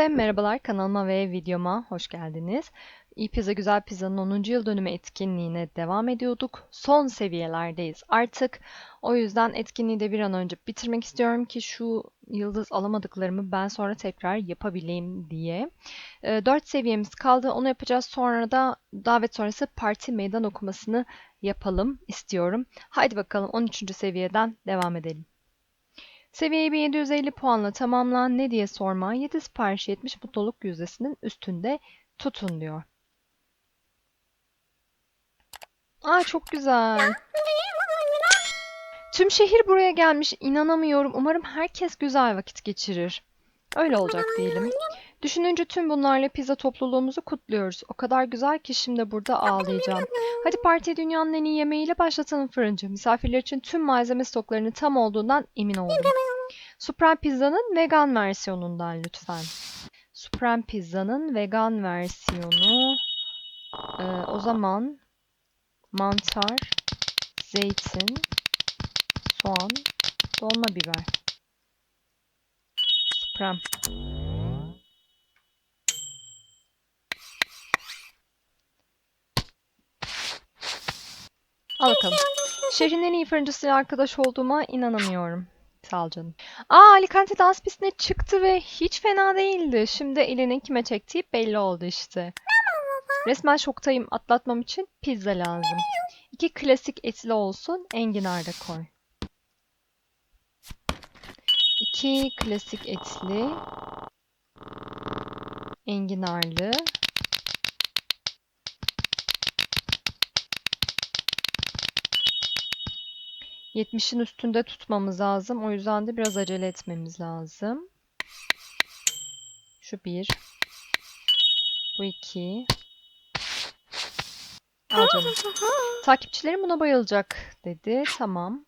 Herkese merhabalar kanalıma ve videoma hoş geldiniz. İyi Güzel Pizza'nın 10. yıl dönümü etkinliğine devam ediyorduk. Son seviyelerdeyiz artık. O yüzden etkinliği de bir an önce bitirmek istiyorum ki şu yıldız alamadıklarımı ben sonra tekrar yapabileyim diye. 4 seviyemiz kaldı. Onu yapacağız. Sonra da davet sonrası parti meydan okumasını yapalım istiyorum. Haydi bakalım 13. seviyeden devam edelim. Seviyeyi 1750 puanla tamamlan ne diye sorma 7 sipariş 70 mutluluk yüzdesinin üstünde tutun diyor. Aa çok güzel. Tüm şehir buraya gelmiş. İnanamıyorum. Umarım herkes güzel vakit geçirir. Öyle olacak diyelim. Düşününce tüm bunlarla pizza topluluğumuzu kutluyoruz. O kadar güzel ki şimdi burada ağlayacağım. Hadi partiyi dünyanın en iyi yemeğiyle başlatalım fırıncı. Misafirler için tüm malzeme stoklarının tam olduğundan emin oldum. Supreme Pizza'nın vegan versiyonundan lütfen. Supreme Pizza'nın vegan versiyonu. Ee, o zaman mantar, zeytin, soğan, dolma biber. Supreme. Al bakalım. Şehrin en iyi fırıncısıyla arkadaş olduğuma inanamıyorum. Ol canım. Aa Alicante dans pistine çıktı ve hiç fena değildi. Şimdi elinin kime çektiği belli oldu işte. Resmen şoktayım. Atlatmam için pizza lazım. İki klasik etli olsun. Enginar da koy. İki klasik etli. Enginarlı. Yetmişin üstünde tutmamız lazım. O yüzden de biraz acele etmemiz lazım. Şu bir. Bu iki. Al canım. Takipçilerim buna bayılacak dedi. Tamam.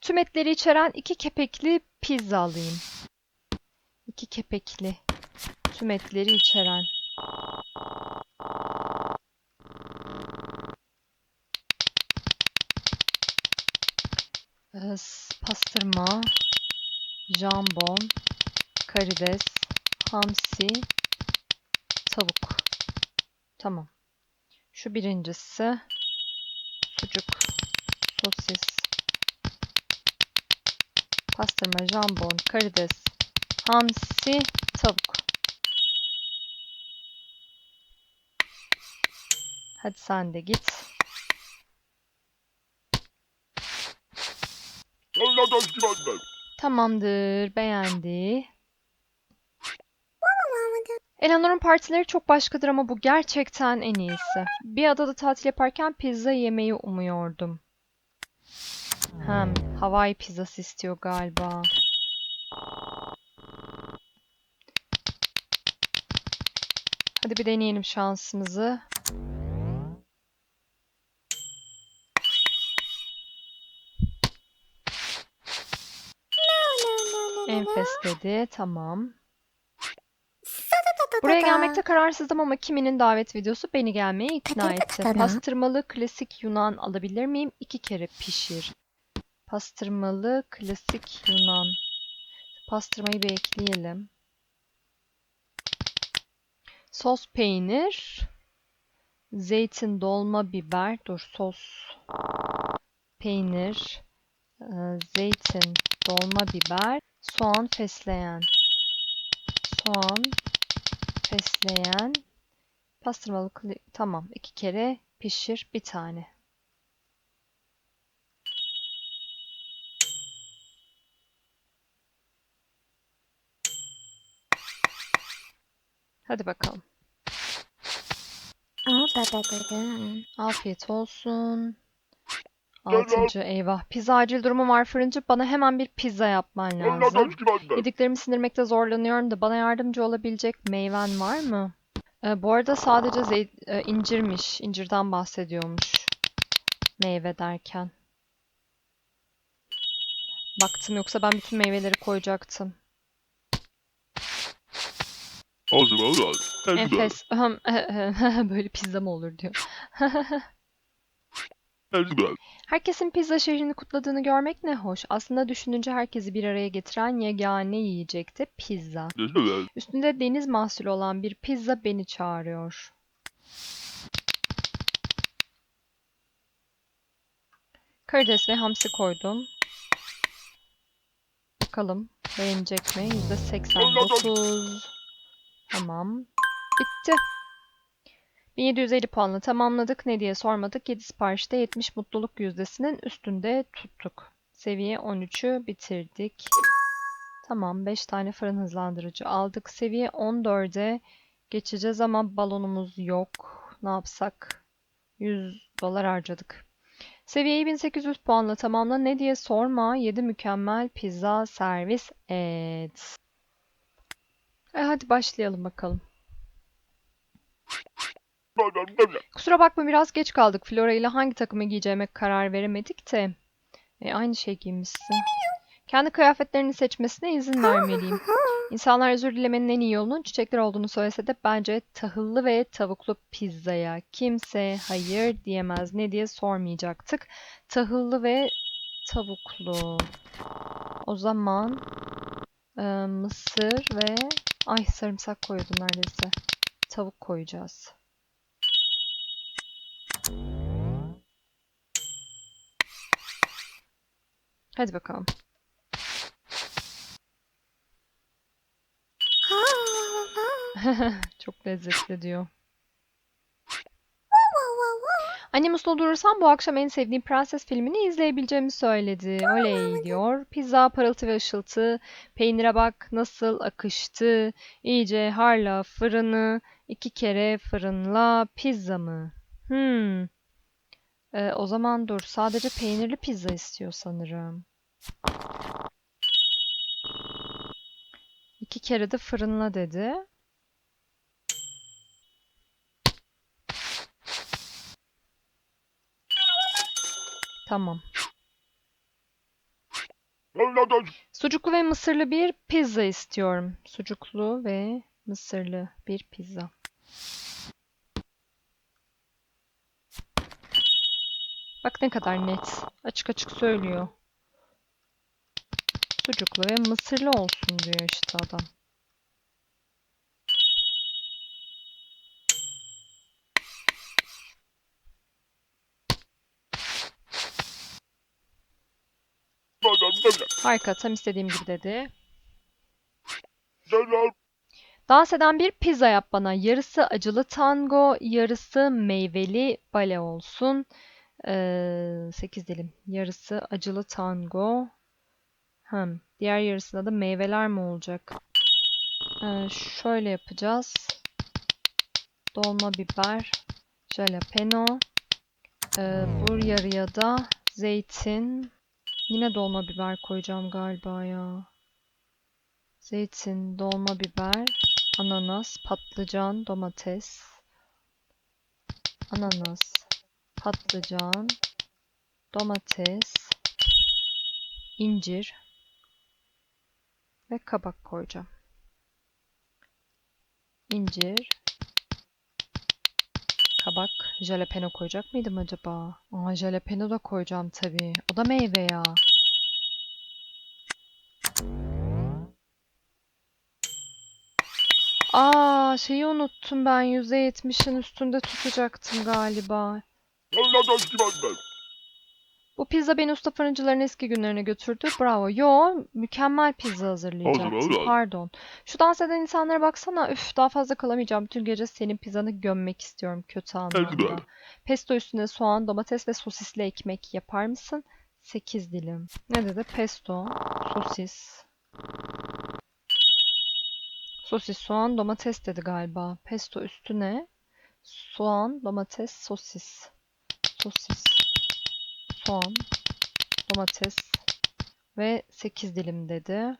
Tüm etleri içeren iki kepekli pizza alayım. İki kepekli. Tüm etleri içeren. Ee, s- pastırma, jambon, karides, hamsi, tavuk. Tamam. Şu birincisi sucuk, sosis, pastırma, jambon, karides, hamsi, tavuk. Hadi sen de git. Tamamdır, beğendi. Eleanor'un partileri çok başkadır ama bu gerçekten en iyisi. Bir adada tatil yaparken pizza yemeyi umuyordum. Hem Hawaii pizzası istiyor galiba. Hadi bir deneyelim şansımızı. Enfes dedi. Tamam. Buraya gelmekte kararsızdım ama kiminin davet videosu beni gelmeye ikna etti. Pastırmalı klasik Yunan alabilir miyim? İki kere pişir. Pastırmalı klasik Yunan. Pastırmayı bir ekleyelim. Sos peynir. Zeytin dolma biber. Dur sos. Peynir. e, Zeytin dolma biber. Soğan fesleğen. Soğan fesleğen. Pastırmalı tamam iki kere pişir bir tane. Hadi bakalım. Afiyet olsun. Altıncı eyvah. Pizza acil durumu var fırıncı. Bana hemen bir pizza yapman lazım. Yediklerimi sindirmekte zorlanıyorum da bana yardımcı olabilecek meyven var mı? Ee, bu arada sadece zey- e, incirmiş. İncirden bahsediyormuş. Meyve derken. Baktım yoksa ben bütün meyveleri koyacaktım. Enfes. Böyle pizza mı olur diyor. Herkesin pizza şehrini kutladığını görmek ne hoş. Aslında düşününce herkesi bir araya getiren yegane yiyecekti pizza. Üstünde deniz mahsulü olan bir pizza beni çağırıyor. Karides ve hamsi koydum. Bakalım beğenecek mi? %89. Tamam. Bitti. 1750 puanla tamamladık. Ne diye sormadık. 7 siparişte 70 mutluluk yüzdesinin üstünde tuttuk. Seviye 13'ü bitirdik. Tamam 5 tane fırın hızlandırıcı aldık. Seviye 14'e geçeceğiz ama balonumuz yok. Ne yapsak? 100 dolar harcadık. Seviyeyi 1800 puanla tamamla. Ne diye sorma. 7 mükemmel pizza servis et. E hadi başlayalım bakalım. Kusura bakma biraz geç kaldık. Flora ile hangi takımı giyeceğime karar veremedik de. E, aynı şey giymişsin. Kendi kıyafetlerini seçmesine izin vermeliyim. İnsanlar özür dilemenin en iyi yolunun çiçekler olduğunu söylese de bence tahıllı ve tavuklu pizzaya kimse hayır diyemez. Ne diye sormayacaktık. Tahıllı ve tavuklu. O zaman e, mısır ve ay sarımsak koyuyordum neredeyse. Tavuk koyacağız. Hadi bakalım. Çok lezzetli diyor. Annem uslu durursam bu akşam en sevdiğim prenses filmini izleyebileceğimi söyledi. Oley diyor. Pizza, parıltı ve ışıltı. Peynire bak nasıl akıştı. İyice harla fırını. iki kere fırınla pizza mı? Hmm. Ee, o zaman dur. Sadece peynirli pizza istiyor sanırım. İki kere de fırınla dedi. Tamam. Sucuklu ve mısırlı bir pizza istiyorum. Sucuklu ve mısırlı bir pizza. Bak ne kadar net. Açık açık söylüyor. Sucuklu ve mısırlı olsun diyor işte adam. Harika, tam istediğim gibi dedi. Dans eden bir pizza yap bana. Yarısı acılı tango, yarısı meyveli bale olsun. Ee, 8 dilim. Yarısı acılı tango. Hem diğer yarısında da meyveler mi olacak? Ee, şöyle yapacağız. Dolma biber, jalapeno. Ee, bu yarıya da zeytin. Yine dolma biber koyacağım galiba ya. Zeytin, dolma biber, ananas, patlıcan, domates. Ananas, patlıcan, domates, incir ve kabak koyacağım. İncir, kabak, jalapeno koyacak mıydım acaba? Aa, jalapeno da koyacağım tabii. O da meyve ya. Aa, şeyi unuttum ben. %70'in üstünde tutacaktım galiba. Bu pizza beni usta fırıncıların eski günlerine götürdü. Bravo. Yo, mükemmel pizza hazırlayacaktım. Pardon. Şu dans eden insanlara baksana. Üf, daha fazla kalamayacağım. Bütün gece senin pizzanı gömmek istiyorum kötü anlamda. Pesto üstüne soğan, domates ve sosisli ekmek yapar mısın? 8 dilim. Ne dedi? Pesto, sosis. Sosis, soğan, domates dedi galiba. Pesto üstüne soğan, domates, sosis. Sosis, soğan, domates ve 8 dilim dedi.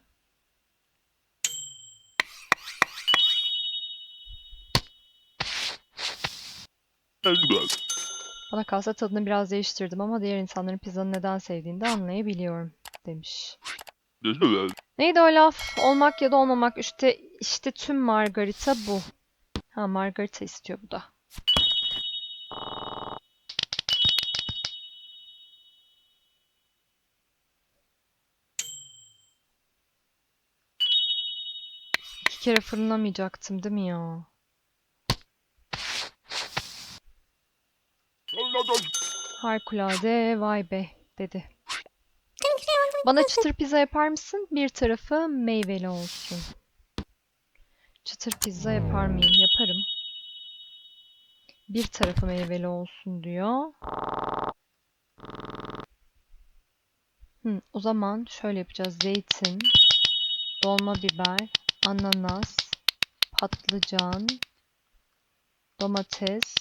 Bana kalsa tadını biraz değiştirdim ama diğer insanların pizzanı neden sevdiğini de anlayabiliyorum demiş. Neydi o laf? Olmak ya da olmamak. İşte, işte tüm margarita bu. Ha margarita istiyor bu da. Kere fırınlamayacaktım değil mi ya? Harikulade vay be dedi. Bana çıtır pizza yapar mısın? Bir tarafı meyveli olsun. Çıtır pizza yapar mıyım? Yaparım. Bir tarafı meyveli olsun diyor. Hı, o zaman şöyle yapacağız. Zeytin, dolma biber, ananas, patlıcan, domates,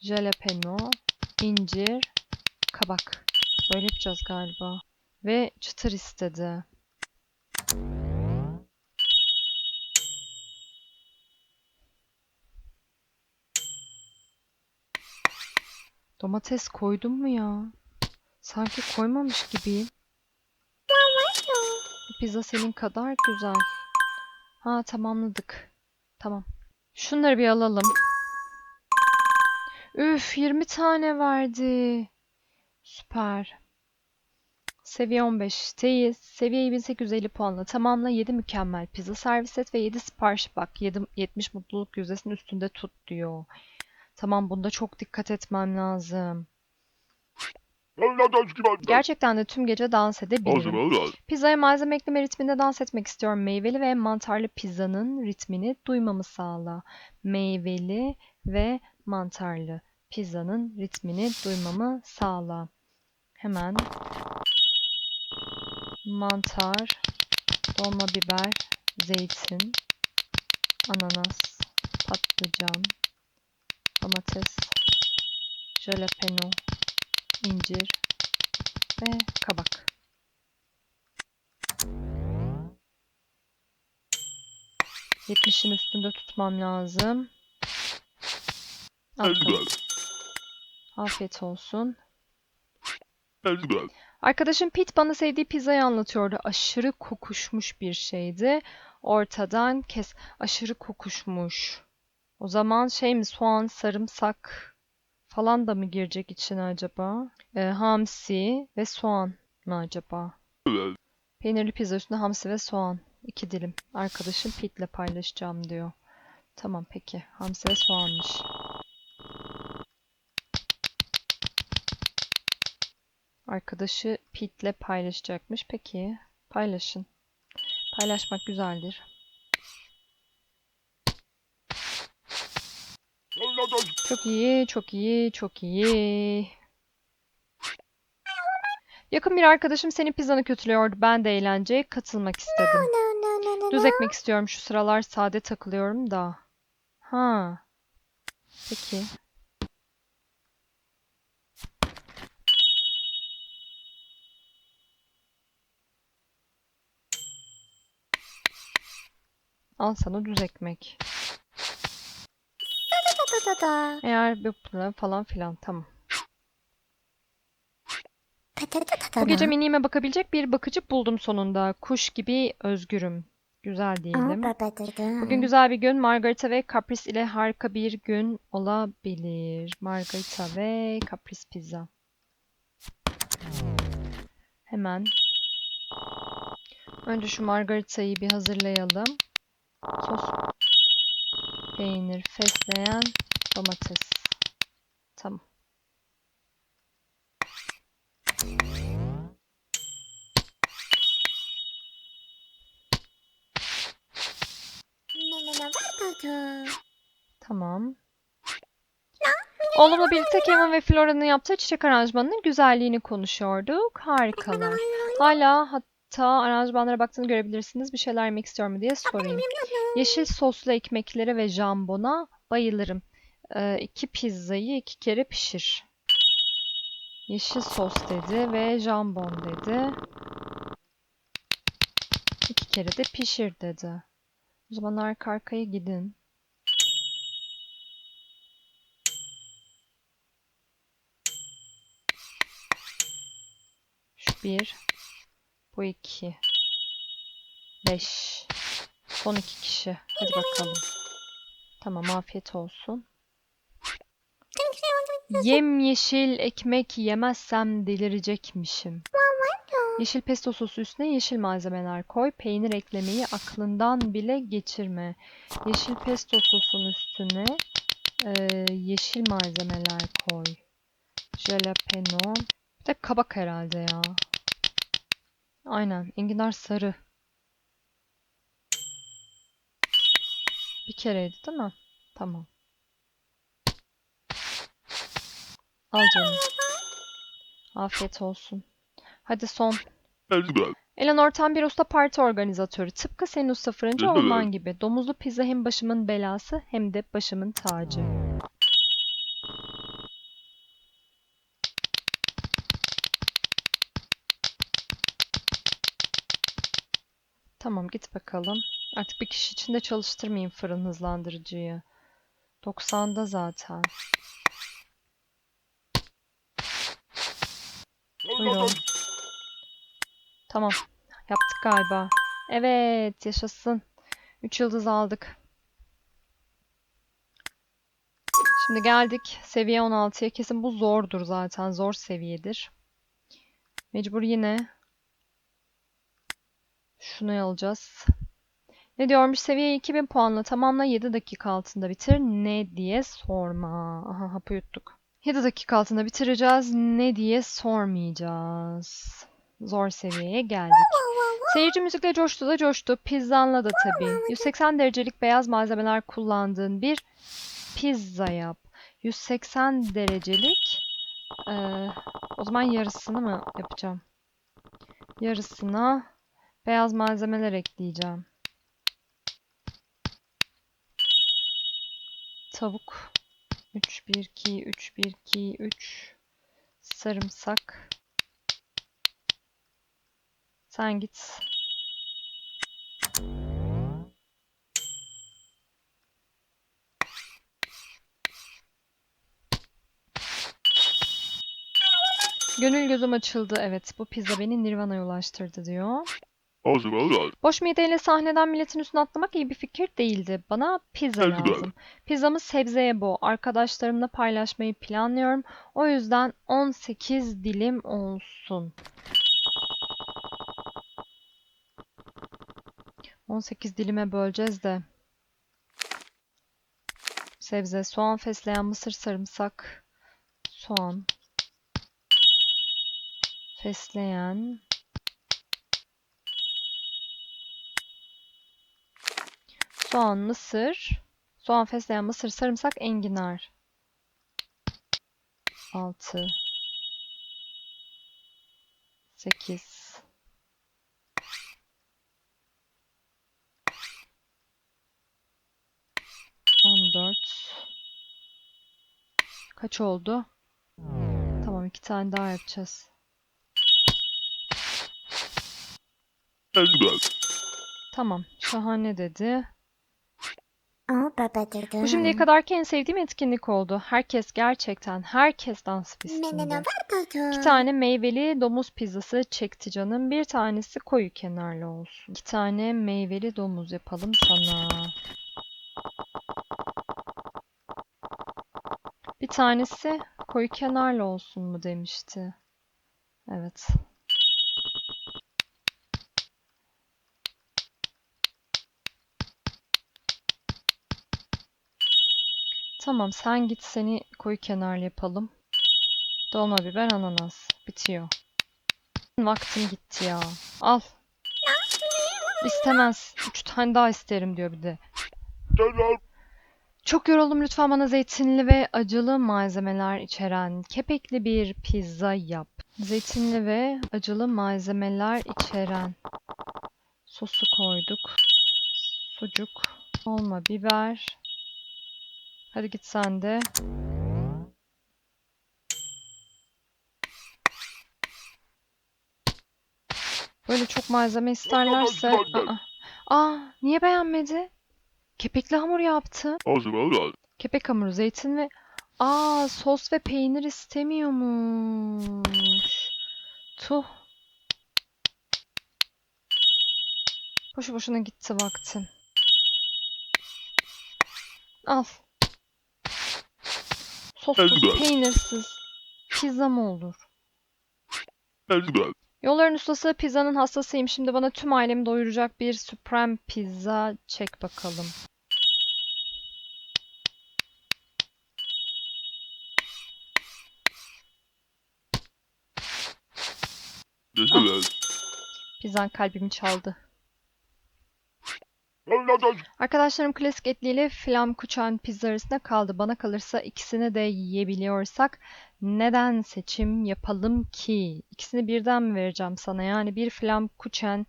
jalapeno, incir, kabak. Böyle yapacağız galiba. Ve çıtır istedi. Domates koydum mu ya? Sanki koymamış gibiyim. Pizza senin kadar güzel. Ha tamamladık. Tamam. Şunları bir alalım. Üf 20 tane verdi. Süper. Seviye 15'teyiz. Seviyeyi 1850 puanla tamamla. 7 mükemmel pizza servis et ve 7 sipariş bak. 7, 70 mutluluk yüzdesinin üstünde tut diyor. Tamam bunda çok dikkat etmem lazım. Gerçekten de tüm gece dans edebilirim. Pizzaya malzeme ekleme ritminde dans etmek istiyorum. Meyveli ve mantarlı pizzanın ritmini duymamı sağla. Meyveli ve mantarlı pizzanın ritmini duymamı sağla. Hemen mantar, dolma biber, zeytin, ananas, patlıcan, domates, jalapeno, incir ve kabak. Yetmişin üstünde tutmam lazım. Afiyet olsun. Arkadaşım Pete bana sevdiği pizzayı anlatıyordu. Aşırı kokuşmuş bir şeydi. Ortadan kes. Aşırı kokuşmuş. O zaman şey mi soğan, sarımsak falan da mı girecek içine acaba? Ee, hamsi ve soğan mı acaba? Peynirli pizza üstüne hamsi ve soğan. İki dilim. Arkadaşım Pete'le paylaşacağım diyor. Tamam peki. Hamsi ve soğanmış. Arkadaşı Pete'le paylaşacakmış. Peki. Paylaşın. Paylaşmak güzeldir. Çok iyi, çok iyi, çok iyi. Yakın bir arkadaşım senin pizzanı kötülüyordu. Ben de eğlenceye katılmak istedim. Düz ekmek istiyorum. Şu sıralar sade takılıyorum da. Ha. Peki. Al sana düz ekmek. Eğer bir problem falan filan tamam. Bu gece miniğime bakabilecek bir bakıcı buldum sonunda. Kuş gibi özgürüm. Güzel diyelim. Bugün güzel bir gün. Margarita ve Caprice ile harika bir gün olabilir. Margarita ve Caprice pizza. Hemen. Önce şu margaritayı bir hazırlayalım. Sos, peynir, fesleğen, domates. Tamam. Tamam. Oğlumla birlikte Kevin ve Flora'nın yaptığı çiçek aranjmanının güzelliğini konuşuyorduk. Harikalar. Hala hatta aranjmanlara baktığını görebilirsiniz. Bir şeyler yemek istiyor mu diye sorayım. Yeşil soslu ekmeklere ve jambona bayılırım. Ee, iki pizzayı iki kere pişir. Yeşil sos dedi ve jambon dedi. İki kere de pişir dedi. O zaman arka arkaya gidin. Şu bir. Bu iki. Beş. Son iki kişi. Hadi bakalım. Tamam afiyet olsun. Yem yeşil ekmek yemezsem delirecekmişim. Yeşil pesto sosu üstüne yeşil malzemeler koy. Peynir eklemeyi aklından bile geçirme. Yeşil pesto sosun üstüne e, yeşil malzemeler koy. Jalapeno. Bir de kabak herhalde ya. Aynen. Enginar sarı. Bir kereydi değil mi? Tamam. Al canım. Afiyet olsun. Hadi son. Eleanor tam bir usta parti organizatörü. Tıpkı senin usta fırıncı olman gibi. Domuzlu pizza hem başımın belası hem de başımın tacı. Tamam git bakalım. Artık bir kişi için de çalıştırmayayım fırın hızlandırıcıyı. 90'da zaten. Buyurun. Tamam. Yaptık galiba. Evet, yaşasın. 3 yıldız aldık. Şimdi geldik seviye 16'ya. Kesin bu zordur zaten. Zor seviyedir. Mecbur yine şunu alacağız. Ne diyormuş? Seviye 2000 puanla tamamla 7 dakika altında bitir. Ne diye sorma. Aha hapı yuttuk. 7 dakika altında bitireceğiz. Ne diye sormayacağız. Zor seviyeye geldik. Seyirci müzikle coştu da coştu. Pizzanla da tabii. 180 derecelik beyaz malzemeler kullandığın bir pizza yap. 180 derecelik eee, o zaman yarısını mı yapacağım? Yarısına beyaz malzemeler ekleyeceğim. Tavuk 3 1 2 3 1 2 3 sarımsak sen git. Gönül gözüm açıldı. Evet, bu pizza beni Nirvana'ya ulaştırdı diyor. Boş mideyle sahneden milletin üstüne atlamak iyi bir fikir değildi. Bana pizza lazım. Pizzamı sebzeye bo. Arkadaşlarımla paylaşmayı planlıyorum. O yüzden 18 dilim olsun. 18 dilime böleceğiz de. Sebze, soğan, fesleğen, mısır, sarımsak, soğan, fesleğen, soğan, mısır, soğan, fesleğen, mısır, sarımsak, enginar. 6 8 14 Kaç oldu? Tamam iki tane daha yapacağız. Tamam şahane dedi. Bu şimdiye kadarki en sevdiğim etkinlik oldu. Herkes gerçekten herkes dans pistinde. İki tane meyveli domuz pizzası çekti canım. Bir tanesi koyu kenarlı olsun. İki tane meyveli domuz yapalım sana. Bir tanesi koyu kenarlı olsun mu demişti. Evet. Tamam sen git seni koyu kenarlı yapalım. Dolma biber ananas. Bitiyor. Vaktim gitti ya. Al. İstemez. Üç tane daha isterim diyor bir de. Çok yoruldum lütfen bana zeytinli ve acılı malzemeler içeren kepekli bir pizza yap. Zeytinli ve acılı malzemeler içeren sosu koyduk. Sucuk, olma biber. Hadi git sen de. Böyle çok malzeme isterlerse... Aa, Aa, niye beğenmedi? Kepekli hamur yaptı. Kepek hamuru, zeytin ve... Aa, sos ve peynir istemiyormuş. Tuh. Boşu boşuna gitti vaktim. Al. Sossuz, peynirsiz. Pizza mı olur? Yolların ustası pizzanın hastasıyım. Şimdi bana tüm ailemi doyuracak bir Supreme pizza çek bakalım. Pizzan kalbimi çaldı. Arkadaşlarım klasik etliyle flamkuchen pizza arasında kaldı. Bana kalırsa ikisini de yiyebiliyorsak neden seçim yapalım ki? İkisini birden mi vereceğim sana? Yani bir flamkuchen,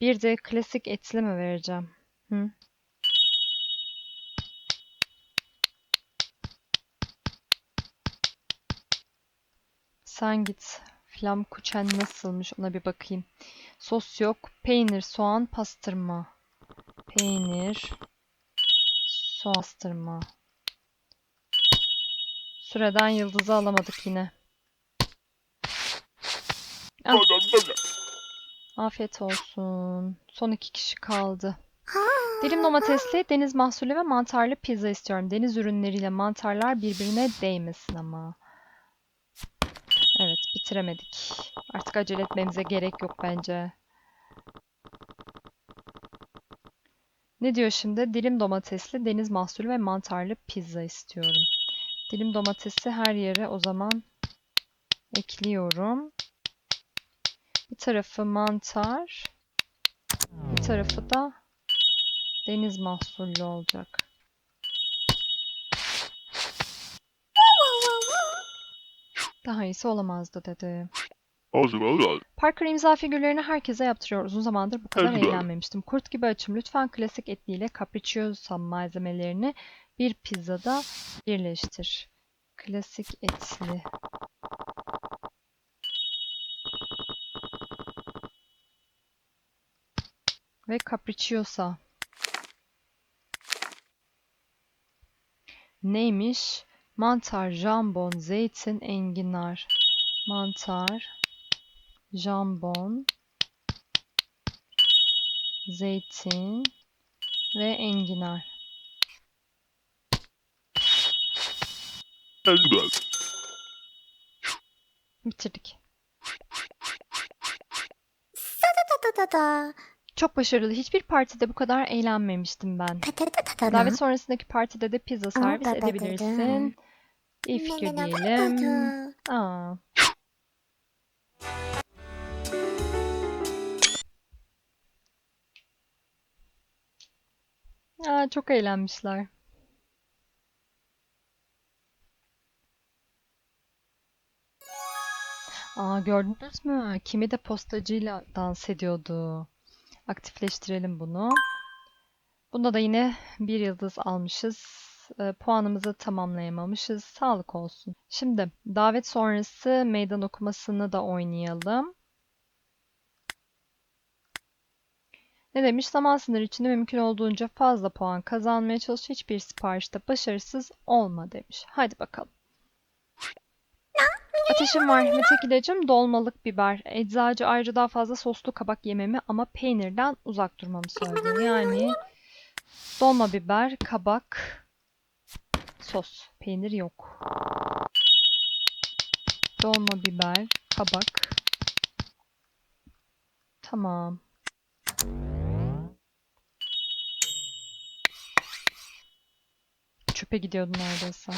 bir de klasik etli mi vereceğim? Hı? Sen git. Flamkuchen nasılmış ona bir bakayım. Sos yok. Peynir, soğan, pastırma. Peynir, soğan, pastırma. Süreden yıldızı alamadık yine. Afiyet olsun. Son iki kişi kaldı. Dilim domatesli, deniz mahsulü ve mantarlı pizza istiyorum. Deniz ürünleriyle mantarlar birbirine değmesin ama. Evet, bitiremedik. Artık acele etmemize gerek yok bence. Ne diyor şimdi? Dilim domatesli, deniz mahsulü ve mantarlı pizza istiyorum. Dilim domatesi her yere o zaman ekliyorum. Bir tarafı mantar, bir tarafı da deniz mahsullü olacak. Daha iyisi olamazdı dedi. Parker imza figürlerini herkese yaptırıyor. Uzun zamandır bu kadar eğlenmemiştim. Kurt gibi açım. Lütfen klasik etliyle capricciosa malzemelerini bir pizzada birleştir. Klasik etli. Ve capricciosa. Neymiş? Mantar, jambon, zeytin, enginar. Mantar, jambon, zeytin ve enginar. Bitirdik. Çok başarılı. Hiçbir partide bu kadar eğlenmemiştim ben. Da da da da da. Davet sonrasındaki partide de pizza servis edebilirsin. İyi fikir diyelim. Aa. Çok eğlenmişler. Aa, gördünüz mü? Kimi de postacıyla dans ediyordu. Aktifleştirelim bunu. Bunda da yine bir yıldız almışız. E, puanımızı tamamlayamamışız. Sağlık olsun. Şimdi davet sonrası meydan okumasını da oynayalım. Ne demiş? Zaman sınırı içinde mümkün olduğunca fazla puan kazanmaya çalış. Hiçbir siparişte başarısız olma demiş. Hadi bakalım. Ateşim var. Mete ilacım dolmalık biber. Eczacı ayrıca daha fazla soslu kabak yememi ama peynirden uzak durmamı söyledi. Yani dolma biber, kabak, sos. Peynir yok. Dolma biber, kabak. Tamam. Çöpe gidiyordu neredeyse.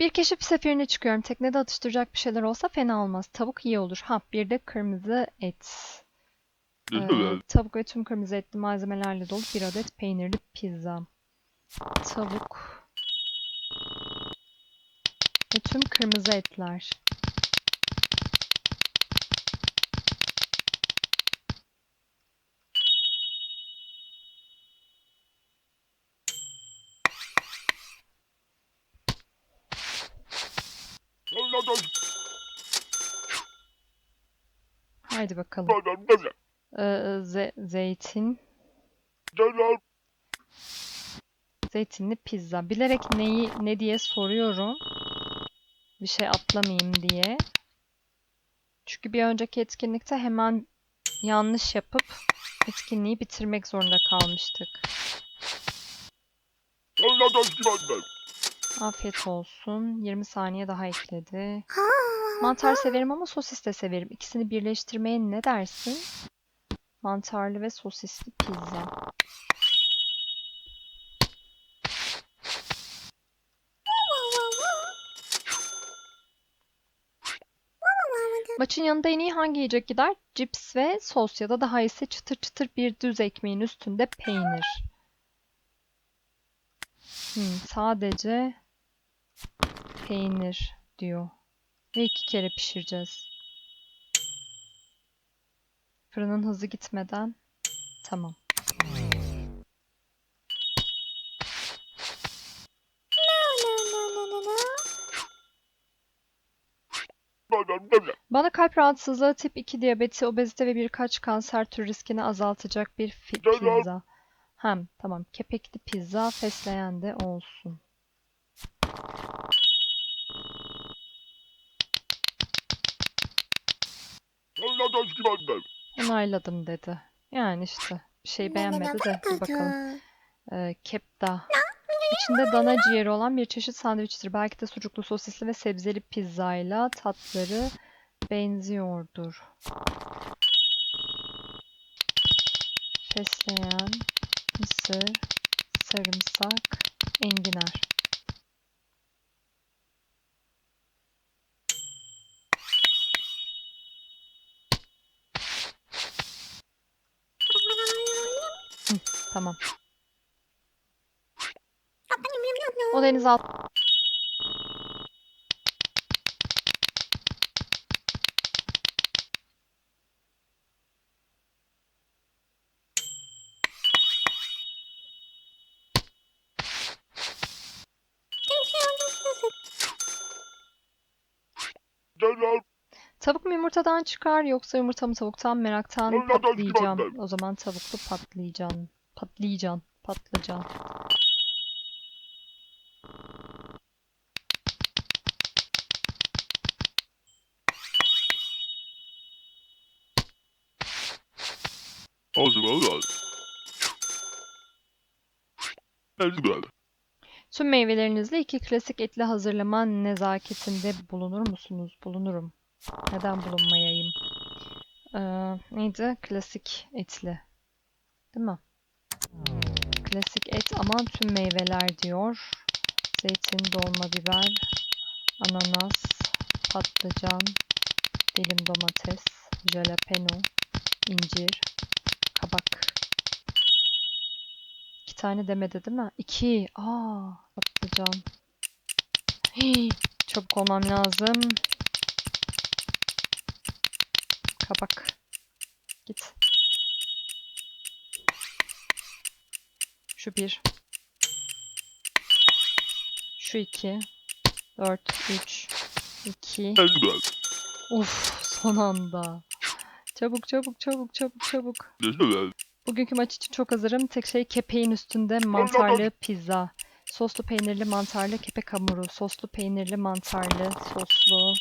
Bir keşif seferine çıkıyorum. Teknede atıştıracak bir şeyler olsa fena olmaz. Tavuk iyi olur. Ha, bir de kırmızı et. Ee, tavuk ve tüm kırmızı etli malzemelerle dolu bir adet peynirli pizza. Tavuk ve tüm kırmızı etler. Haydi bakalım. Ee, ze- zeytin. Zeytinli pizza. Bilerek neyi ne diye soruyorum. Bir şey atlamayayım diye. Çünkü bir önceki etkinlikte hemen yanlış yapıp etkinliği bitirmek zorunda kalmıştık. Afiyet olsun. 20 saniye daha ekledi. Mantar severim ama sosis de severim. İkisini birleştirmeye ne dersin? Mantarlı ve sosisli pizza. Maçın yanında en iyi hangi yiyecek gider? Cips ve sos ya da daha iyisi çıtır çıtır bir düz ekmeğin üstünde peynir. Hmm, sadece peynir diyor. Ve iki kere pişireceğiz. Fırının hızı gitmeden. Tamam. Bana kalp rahatsızlığı, tip 2 diyabeti, obezite ve birkaç kanser türü riskini azaltacak bir pizza. Hem tamam. Kepekli pizza, fesleğen de olsun. Onayladım dedi. Yani işte bir şey beğenmedi de bir bakalım. Ee, kepta. İçinde dana ciğeri olan bir çeşit sandviçtir. Belki de sucuklu, sosisli ve sebzeli pizzayla tatları benziyordur. Fesleğen, mısır, sarımsak, enginar. Tamam. O deniz alt. Tavuk mu yumurtadan çıkar yoksa yumurta mı tavuktan meraktan patlayacağım. O zaman tavuklu patlıcan. Patlıcan. Patlıcan. Tüm meyvelerinizle iki klasik etli hazırlama nezaketinde bulunur musunuz? Bulunurum. Neden bulunmayayım? Ee, neydi? Klasik etli. Değil mi? Klasik et ama tüm meyveler diyor. Zeytin, dolma biber, ananas, patlıcan, dilim domates, jalapeno, incir, kabak. İki tane demedi değil mi? İki. Aa, patlıcan. Hii, çabuk olmam lazım. Kabak. Git. Şu bir. Şu iki. Dört, üç, iki. Uf, son anda. Çabuk, çabuk, çabuk, çabuk, çabuk. Bugünkü maç için çok hazırım. Tek şey kepeğin üstünde mantarlı pizza. Soslu peynirli mantarlı kepek hamuru. Soslu peynirli mantarlı, soslu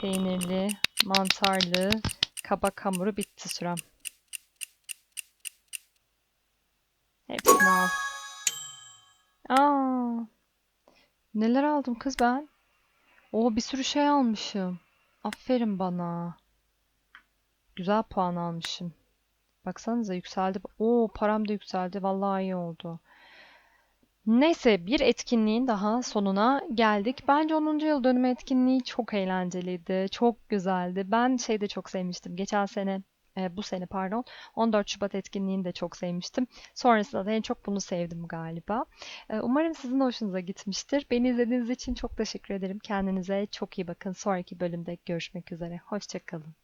peynirli mantarlı kabak hamuru bitti sürem. Hepsini al. Aa, neler aldım kız ben? Oo bir sürü şey almışım. Aferin bana. Güzel puan almışım. Baksanıza yükseldi. Oo param da yükseldi. Vallahi iyi oldu. Neyse bir etkinliğin daha sonuna geldik. Bence 10. yıl dönümü etkinliği çok eğlenceliydi. Çok güzeldi. Ben şeyi de çok sevmiştim. Geçen sene e, bu sene pardon 14 Şubat etkinliğini de çok sevmiştim. Sonrasında da en çok bunu sevdim galiba. E, Umarım sizin hoşunuza gitmiştir. Beni izlediğiniz için çok teşekkür ederim. Kendinize çok iyi bakın. Sonraki bölümde görüşmek üzere. Hoşçakalın.